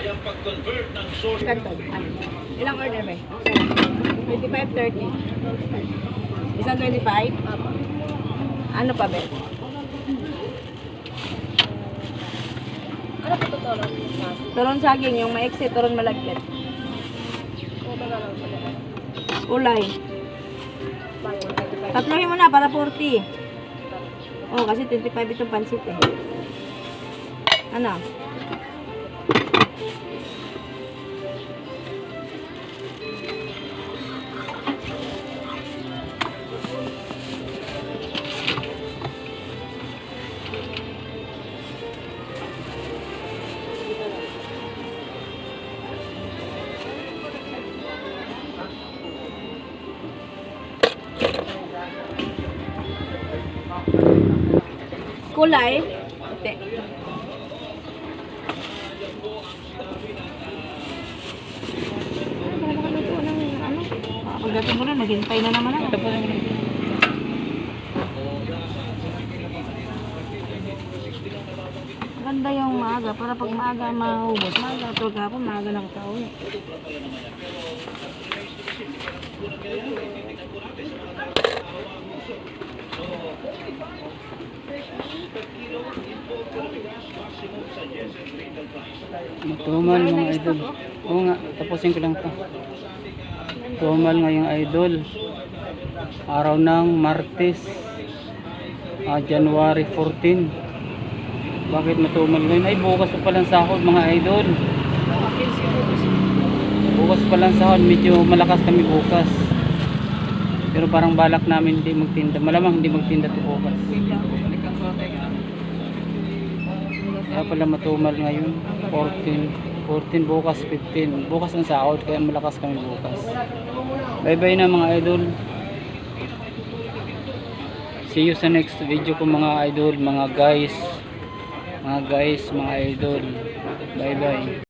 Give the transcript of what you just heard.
Kanton. Ay. Ilang order ba? 25, 30. Isang 25? Ano pa ba? Ano po totoo? Turon saging, yung maiksi, turon malagkit. Kulay. Tatlohin mo na para 40. Oh, kasi 25 itong pansit eh. Ano? Kulay. Ate. Pagdating mo na, naghintay na naman ako. Ganda yung maaga, para pag maaga maubos. Maaga, tulad kahapon, maaga nakakauwi. Matumal mga idol. Oo nga, tapusin ko lang to. Tumal ngayong idol. Araw ng Martes. ah, January 14. Bakit matumal ngayon? Ay, bukas pa palang sahod mga idol. Bukas pa lang sahod. Medyo malakas kami bukas. Pero parang balak namin hindi magtinda. Malamang hindi magtinda to bukas. Kaya pala matumal ngayon. 14. 14 bukas 15. Bukas ang sahod kaya malakas kami bukas. Bye bye na mga idol. See you sa next video ko mga idol, mga guys. Mga guys, mga idol. Bye bye.